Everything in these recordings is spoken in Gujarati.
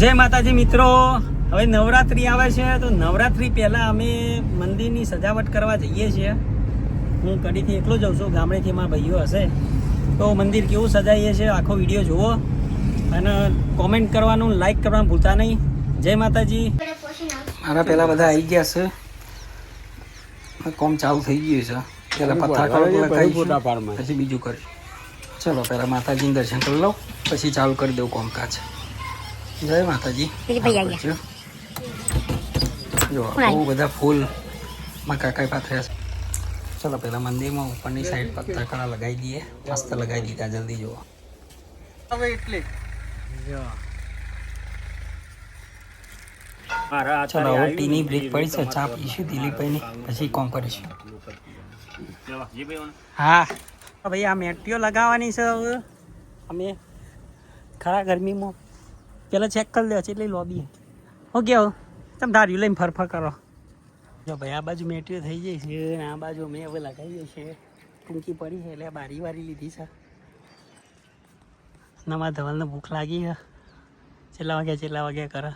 જય માતાજી મિત્રો. હવે નવરાત્રી આવે છે તો નવરાત્રી પહેલા અમે મંદિરની સજાવટ કરવા જઈએ છીએ. હું કડીથી એકલો જઉં છું ગામડેથી મારા ભાઈઓ હશે. તો મંદિર કેવું સજાઈએ છીએ આખો વીડિયો જુઓ. અને કોમેન્ટ કરવાનું લાઈક કરવાનું ભૂલતા નહીં. જય માતાજી. મારા પહેલા બધા આવી ગયા છે. કોમ ચાલુ થઈ ગયું છે. પહેલા પથ્થર કલર પછી બીજું કરીશું ચલો પહેલા માતાજીનું દર્શન કરી લો પછી ચાલુ કરી દઉં કોમકાજ. જય માતાજી. જો બહુ બધા ફૂલમાં કાકા પાથર્યા છે. ચલો પેલા મંદિરમાં ઉપરની સાઈડ પર તકડા લગાવી દઈએ. મસ્ત લગાવી દીધા જલ્દી જુઓ. હવે એટલે. ચલો હવે ટીની બ્રેક પડી છે. ચા પીશું દિલીપભાઈની. પછી કોમ કરીશું. હા. ભાઈ આ મેટીઓ લગાવવાની છે હવે. અમે ખરા ગરમીમાં પેલા ચેક કરી લે એટલી લોબી હો ગયો. તમે ધાર્યું, લઈને ફરફર કરો. જો ભાઈ, આ બાજુ મેટીઓ થઈ જાય છે આ બાજુ અમે હવે લગાવીએ છે ટૂંકી પડી છે, એટલે બારી વારી લીધી છે. નવા ધવલને ભૂખ લાગી છે. છેલ્લા વાગ્યા છેલ્લા વાગ્યા કરે.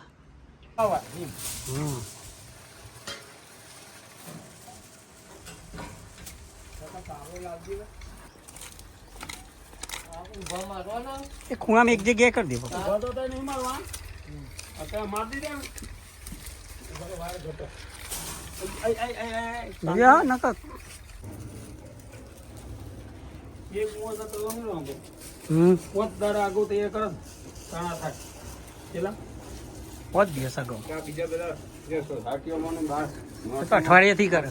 હમ. એ ખૂણામાં એક જગ્યાએ કરી દેવો જોયા નકર હમ પાંચ દિવસ અગાઉ તો તો અઠવાડિયેથી કરે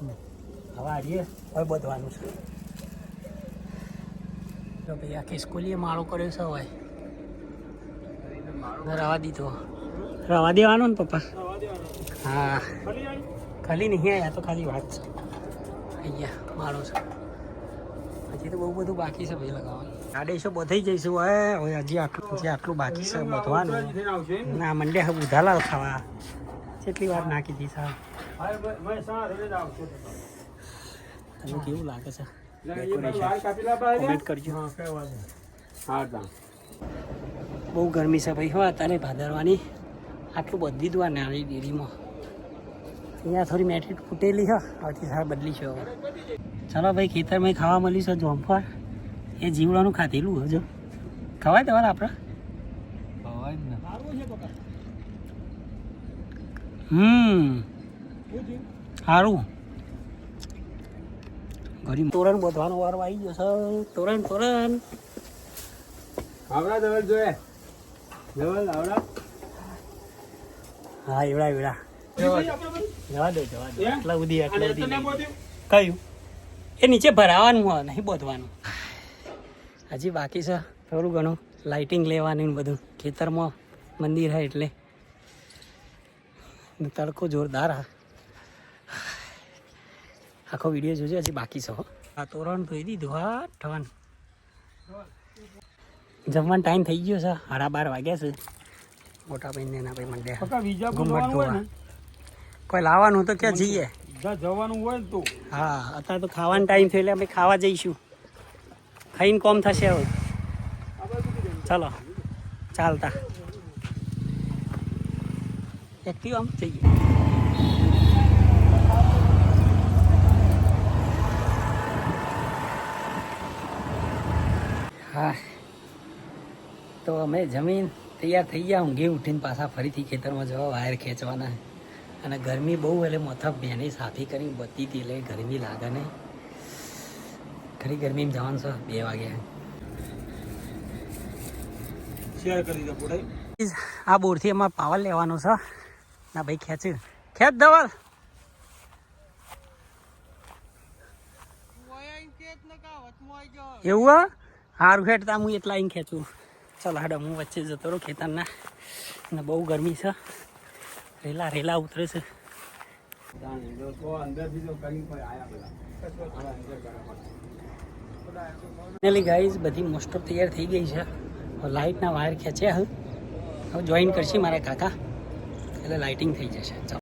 હવે આવીએ હવે બધવાનું છે. તો ભાઈ આખી સ્કૂલીએ માળો કર્યો છે હવે. રવા દીધો. રવા દેવાનો ને પપ્પા? હા. ખાલી નહીં આવ્યા તો ખાલી વાત છે. અહીંયા માળો છે. હજી તો બહુ બધું બાકી છે ભાઈ લગાવવાનું. આડેસો બધાઈ જઈશું હવે હવે હજી આટલું હજી આટલું બાકી છે બધવાનું. ના મંડે હવે ઉધાલા ખાવા. કેટલી વાર નાખી દીધી સાહેબ તમને કેવું લાગે છે? કોમેન્ટ કરજો. બહુ ગરમી છે ભાઈ હો અત્યારે ભાદરવાની. આટલું બધી દુઆ નાની ડેરીમાં. અહીંયા થોડી મેટ્રિક ફૂટેલી છે આવતી સાર બદલી છે હવે. ચાલો ભાઈ ખેતરમાં ખાવા મળ્યું છે જોમફળ એ જીવડાનું ખાધેલું હજુ ખવાય તમારે આપણે હમ. સારું ગરીબ તોરણ બધવાનો વારો આવી ગયો છે. તોરણ તોરણ. હા એવડા એવડા જવા દો જવા દો. એટલા સુધી એટલા સુધી કયું? એ નીચે ભરાવાનું હોય નહીં બોધવાનું. હજી બાકી છે થોડું ઘણું. લાઇટિંગ લેવાનું ને બધું. ખેતરમાં મંદિર હોય એટલે. તડકો જોરદાર હા. આખો વીડિયો જોજો હજી બાકી છો આ તોરણ ધોઈ દીધું હા ઠવન જમવાનો ટાઈમ થઈ ગયો છે સાડા બાર વાગ્યા છે. મોટા ભાઈ ને એના ભાઈ મંડ્યા ઘુમ્મટ ધોવા કોઈ લાવવાનું તો ક્યાં જઈએ. જવાનું હોય ને તો. હા અત્યારે તો ખાવાનો ટાઈમ થયો એટલે અમે ખાવા જઈશું. ખાઈને કોમ થશે હવે. ચાલો ચાલતા. એક્ટિવ આમ જઈએ. તો અમે જમીન તૈયાર થઈ ગયા. ઊંઘી ઉઠીને પાછા ફરીથી ખેતરમાં જવા વાયર ખેંચવાના. અને ગરમી બહુ એટલે મથક બેની સાફી કરી બધી હતી એટલે ગરમી લાગે નહીં. ખરી ગરમીમાં જવાનું છે બે વાગે. શેર કરી દો પોડાઈ આ બોરથી એમાં પાવર લેવાનો છે. ના ભાઈ ખેંચ્યું ખેંચ ધવલ. એવું હા? હારું ખેંચતા હું એટલા અહીં ખેંચું. ચાલો હાડો હું વચ્ચે જતો રહું, ખેતરના. અને બહુ ગરમી છે. રેલા રેલા ઉતરે છે. ગાઈઝ બધી મોસ્ટ ઓફ તૈયાર થઈ ગઈ છે. લાઇટના વાયર ખેંચ્યા હવે જોઈન કરશે મારા કાકા. એટલે લાઇટિંગ થઈ જશે. ચાલો.